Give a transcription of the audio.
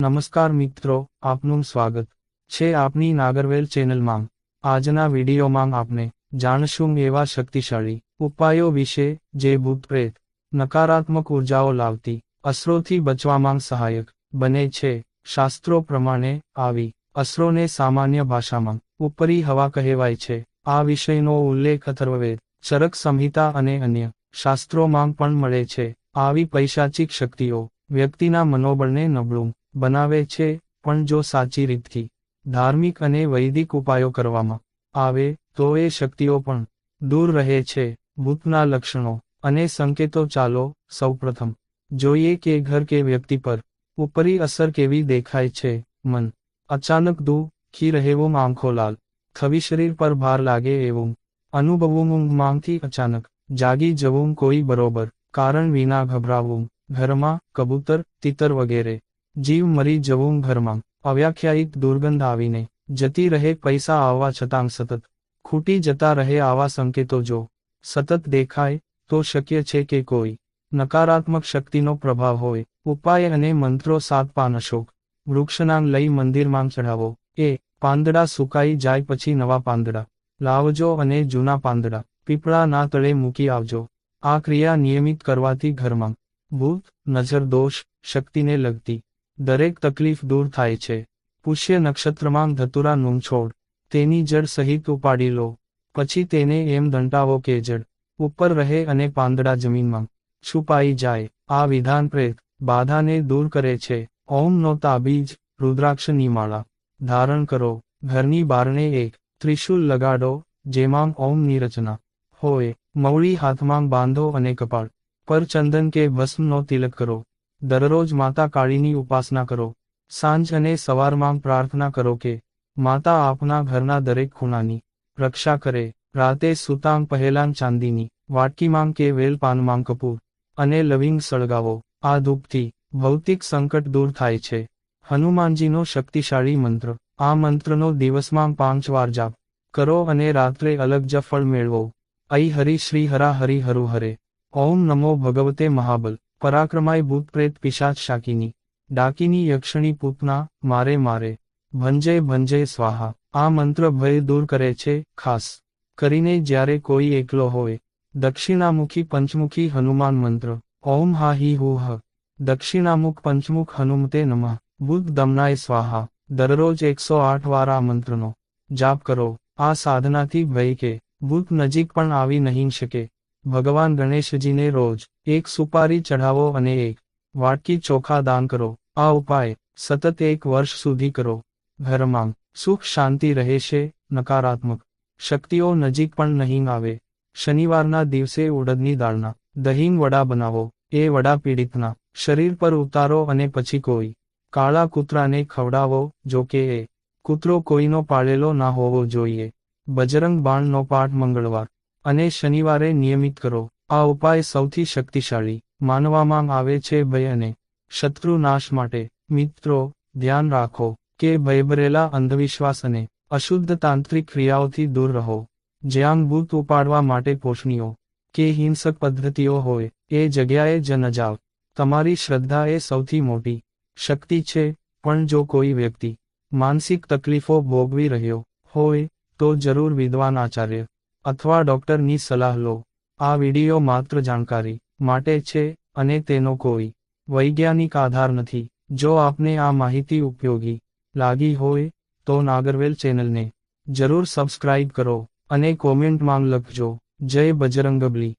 નમસ્કાર મિત્રો, આપનું સ્વાગત છે આપની નાગરવેલ ચેનલમાં. આજના વિડીયોમાં આપણે જાણશું એવા શક્તિશાળી ઉપાયો વિશે જે ભૂત પ્રેત નકારાત્મક ઉર્જાઓ લાવતી અસરોથી બચવામાં સહાયક બને છે. શાસ્ત્રો પ્રમાણે આવી અસરોને સામાન્ય ભાષામાં ઉપરી હવા કહેવાય છે. આ વિષયનો ઉલ્લેખ અથર્વવેદ, ચરક સંહિતા અને અન્ય શાસ્ત્રોમાં પણ મળે છે. આવી પૈશાચિક શક્તિઓ વ્યક્તિના મનોબળને નબળું બનાવે છે, પણ જો સાચી રીતથી. ધાર્મિક અને વૈદિક ઉપાયો કરવામાં આવે, તો એ શક્તિઓ પણ દૂર રહે છે, ભૂતના લક્ષણો અને સંકેતો ચાલો, સૌપ્રથમ. જોઈએ કે ઘર કે વ્યક્તિ પર ઉપરી અસર કેવી દેખાય છે, મન. અચાનક દુઃખી રહેવું આંખો લાલ. થવી શરીર પર ભાર લાગે એવું. અનુભવું ઊંઘમાંથી અચાનક. જાગી જવું કોઈ બરોબર. કારણ વિના ગભરાવું. ઘરમાં કબૂતર, તિતર વગેરે. જીવ મરી જવું ઘરમાં. અવ્યાખ્યાયિત દુર્ગંધ આવીને. જતી રહે પૈસા આવવા છતાં સતત. ખૂટી જતા રહે આવા સંકેતો જો. સતત દેખાય, તો શક્ય છે કે કોઈ. નકારાત્મક શક્તિનો પ્રભાવ હોય. ઉપાય અને મંત્રો સાત પાન અશોક. વૃક્ષનાંગ લઈ મંદિરમાં ચઢાવો. એ, પાંદડા સુકાઈ જાય પછી નવા પાંદડા. લાવજો અને જૂના પાંદડા. પીપળાના તળે મૂકી આવજો. આ ક્રિયા નિયમિત કરવાથી ઘરમાં. ભૂત, નજર દોષ, શક્તિને લગતી. દરેક તકલીફ દૂર થાય છે. પુષ્ય નક્ષત્રમાં ધતુરા નું છોડ. તેની જડ સહિત ઉપાડી લો. પછી તેને એમ દંટાવો કે જડ ઉપર રહે અને પાંદડા જમીનમાં છુપાઈ જાય. આ વિધાન પ્રેત બાધાને દૂર કરે છે. ઓમ નો તાબીજ રુદ્રાક્ષની માળા. ધારણ કરો. ઘરની બારણે એક ત્રિશુલ લગાડો, જેમાં ઓમની રચના હોય. મવડી હાથમાં બાંધો અને કપાળ પર ચંદન કે ભસ્મનો તિલક કરો. દરરોજ માતા કાળીની ઉપાસના કરો. સાંજ અને સવારમાં પ્રાર્થના કરો કે, માતા આપના ઘરના દરેક ખૂણાની રક્ષા કરે. રાતે સુતાંગ પહેલાં ચાંદીની વાટકીમાં કે વેલ પાનમાં કપૂર અને લવિંગ સળગાવો. આ ધૂપથી ભૌતિક સંકટ દૂર થાય છે. હનુમાનજીનો શક્તિશાળી મંત્ર. આ મંત્રનો દિવસમાં પાંચ વાર જાપ કરો અને રાત્રે અલગ જ ફળ મેળવો. ऐ હરી શ્રી હરા હરિ હરુ હરે. ઓમ નમો ભગવતે મહાબલ. પરાક્રમાય ભૂતપ્રેત પિશાચ શાકિની. ડાકીની યક્ષણી પૂતના, મારે મારે. ભંજય ભંજય સ્વાહા. આ મંત્ર ભય દૂર કરે છે, ખાસ. કરીને જ્યારે કોઈ એકલો હોય. દક્ષિણામુખી પંચમુખી હનુમાન મંત્ર. ઓમ હા હિ હુ હ. દક્ષિણામુખ પંચમુખ હનુમતે નમઃ. બુદ્ધ દમનાય સ્વાહા. દરરોજ એકસો આઠ વાર આ મંત્રનો જાપ કરો. આ સાધનાથી ભય કે. ભૂત નજીક પણ આવી નહીં શકે. ભગવાન ગણેશજીને રોજ એક સુપારી ચઢાવો અને એક વાટકી ચોખા દાન કરો. આ ઉપાય સતત એક વર્ષ સુધી કરો. ઘરમાં સુખ શાંતિ રહેશે નકારાત્મક શક્તિઓ નજીક પણ નહીં આવે. શનિવારના દિવસે ઉડદની દાળના દહીં વડા બનાવો. એ વડા પીડિતના શરીર પર ઉતારો અને પછી કોઈ કાળા કૂતરાને ખવડાવો, જો કે એ કૂતરો કોઈનો પાળેલો ના હોવો જોઈએ. બજરંગ બાણનો પાઠ મંગળવાર અને શનિવારે નિયમિત કરો. આ ઉપાય સૌથી શક્તિશાળી માનવામાં આવે છે ભય અને શત્રુ નાશ માટે. મિત્રો, ધ્યાન રાખો કે ભયભરેલા અંધવિશ્વાસ અને અશુદ્ધ તાંત્રિક ક્રિયાઓથી દૂર રહો. જ્યાં ભૂત ઉપાડવા માટે પોષણીઓ કે હિંસક પદ્ધતિઓ હોય, એ જગ્યાએ જ ન જાઓ. તમારી શ્રદ્ધા એ સૌથી મોટી શક્તિ છે, પણ જો કોઈ વ્યક્તિ માનસિક તકલીફો ભોગવી રહ્યો હોય, તો જરૂર વિદ્વાન આચાર્ય અથવા ડોક્ટરની સલાહ લો. આ વિડિયો માત્ર જાણકારી માટે છે અને તેનો કોઈ વૈજ્ઞાનિક આધાર નથી. જો આપને આ માહિતી ઉપયોગી લાગી હોય, તો નાગરવેલ ચેનલને જરૂર સબસ્ક્રાઇબ કરો અને કોમેન્ટમાં લખજો. જય બજરંગબલી.